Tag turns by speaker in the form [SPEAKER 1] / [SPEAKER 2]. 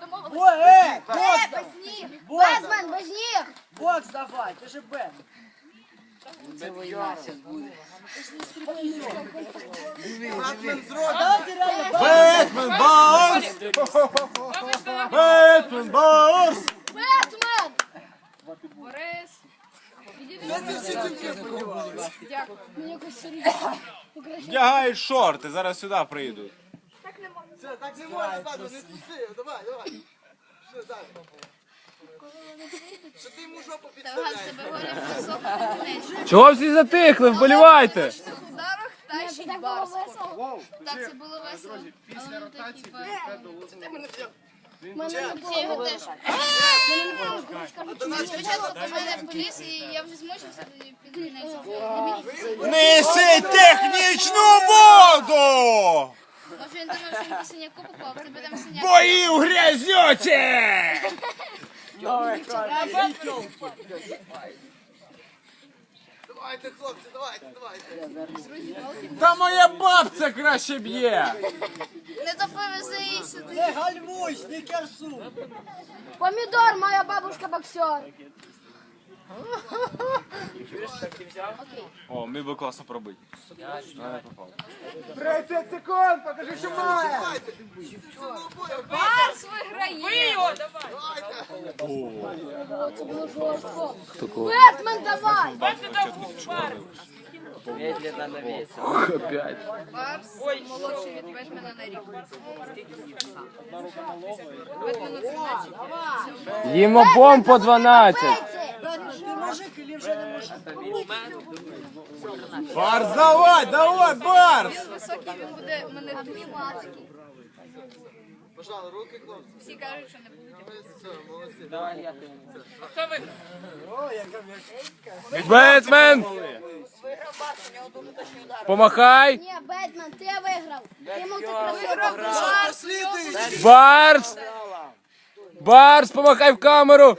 [SPEAKER 1] домовились.
[SPEAKER 2] Ой, ей, бокс,
[SPEAKER 1] ніг.
[SPEAKER 2] бокс,
[SPEAKER 3] Бетмен, без ніг!
[SPEAKER 2] бокс давай, ти же Бен. Давайте реально,
[SPEAKER 4] Бетмен Барс! Бетмен Барс!
[SPEAKER 3] Бетмен!
[SPEAKER 1] Борис. Іди до
[SPEAKER 5] Це
[SPEAKER 1] мене.
[SPEAKER 5] всі.
[SPEAKER 1] Дякую.
[SPEAKER 3] Мені якось серйозно.
[SPEAKER 4] Вдягай шорти, зараз сюди прийдуть.
[SPEAKER 5] Все, так не можна, Петро, не спусти. Давай, давай. Що далі? Що ти йому жопу підставляєш?
[SPEAKER 1] не
[SPEAKER 6] Чого всі затихли? Вболівайте!
[SPEAKER 1] Ударах тащить
[SPEAKER 3] так було
[SPEAKER 1] Так, це було весело.
[SPEAKER 3] У мене не було.
[SPEAKER 1] Я його теж.
[SPEAKER 3] У мене не.
[SPEAKER 1] Спочатку до мене поліз, і я вже змучився тоді.
[SPEAKER 4] Неси технічну воду!
[SPEAKER 1] Він думав, що він по синяку попав, тебе там синяк.
[SPEAKER 4] Бої грязюці!
[SPEAKER 5] Давайте, хлопці, давайте, давайте.
[SPEAKER 6] Та моя бабця краще б'є!
[SPEAKER 1] Не доповези її сюди.
[SPEAKER 2] не гальмуй, снікерсу.
[SPEAKER 3] Помідор, моя бабушка боксер.
[SPEAKER 4] О, міг би класно пробити. Не попав.
[SPEAKER 5] 30 секунд, покажи, що має.
[SPEAKER 1] Барс виграє.
[SPEAKER 3] О, це було жорстко. Бетмен, давай!
[SPEAKER 1] Барс молодший від Бетмена на рік. Бетмену 13.
[SPEAKER 6] Їм обом по 12.
[SPEAKER 2] Или вже не мужик?
[SPEAKER 4] Барс, давай, давай, Барс!
[SPEAKER 1] Він високий, він буде мене дуже
[SPEAKER 5] Пожалуй, руки, хлопці.
[SPEAKER 1] Всі кажуть, що не буде.
[SPEAKER 5] Все, молодці.
[SPEAKER 6] Бетмен! Помахай!
[SPEAKER 3] Ні, Бетмен, ти виграв. Ти мультикрасиво.
[SPEAKER 6] Барс! Барс, помахай в камеру!